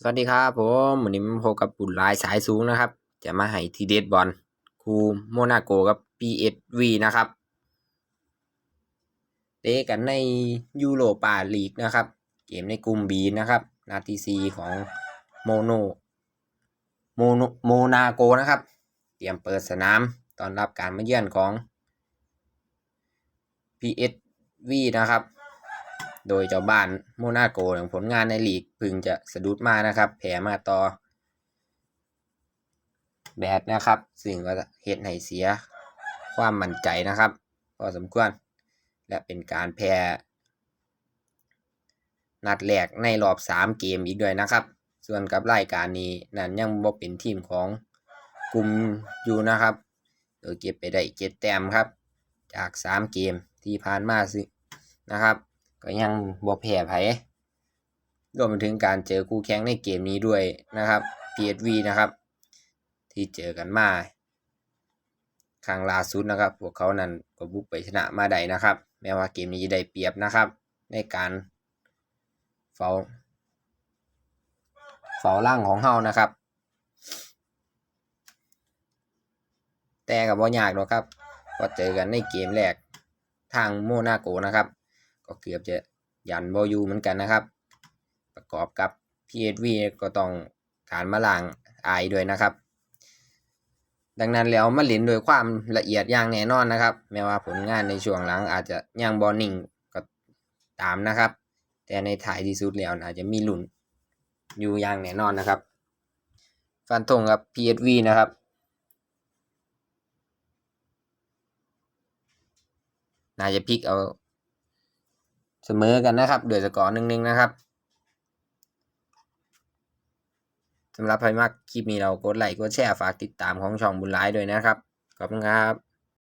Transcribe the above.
สวัสดีครับผมวันนี้มาพบกับบุญลายสายสูงนะครับ จะมาให้ทีเด็ดบอลคูโมนาโกกับ PSV นะครับ เตะกันในยูโรปาลีกนะครับ เกมในกลุ่ม B นะครับ นาทีซีของโมโนโมโนโมนาโกนะครับ เตรียมเปิดสนามตอนรับการมาเยือนของ PSV นะครับ โดยเจ้าบ้านโมนาโกผลงานในลีกพึงจะสะดุดมานะครับแพ้มาต่อ แบดนะครับ ซึ่งก็เฮ็ดให้เสียความมั่นใจนะครับพอสมควร และเป็นการแพ้นัดแรกในรอบ 3 เกมอีกด้วยนะครับ ส่วนกับรายการนี้นั้นยังบ่เป็นทีมของกลุ่มอยู่นะครับ โดยเก็บไปได้เจ็ดแต้มครับ จาก 3 เกมที่ผ่านมาสินะครับ ก็ยังบ่แพ้ไผรวมไปถึงการเจอคู่แข่งในเกมนี้ด้วยนะครับ PSV นะครับ ที่เจอกันมาครั้งล่าสุดนะครับ พวกเขานั้นก็บุกไปชนะมาได้นะครับ แม้ว่าเกมนี้จะได้เปรียบนะครับ ในการเฝ้าเฝ้าล่างของเฮานะครับ แต่กับว่ายากหรอกครับพอเจอกันในเกมแรกทางโมนาโกนะครับ ก็เกือบจะยันบอยูเหมือนกันนะครับ ประกอบกับ PSV ก็ต้องการมาล้างไอด้วยนะครับ ดังนั้นแล้วมาเล่นโดวยความละเอียดอย่างแน่นอนนะครับ แม้ว่าผลงานในช่วงหลังอาจจะยังบอนิ่งก็ตามนะครับ แต่ในถ่ายที่สุดแล้วอาจจะมีลุ้นอยู่อย่างแน่นอนนะครับฟันธงกับ PSV นะครับน่าจะพลิกเอา เสมอกันนะครับเดือดสกอร์หนึ่งๆนะครับสำหรับใครมากคลิปนี้เรากดไลค์กดแชร์ฝากติดตามของช่องบุญไลายด้วยนะครับ ขอบคุณครับ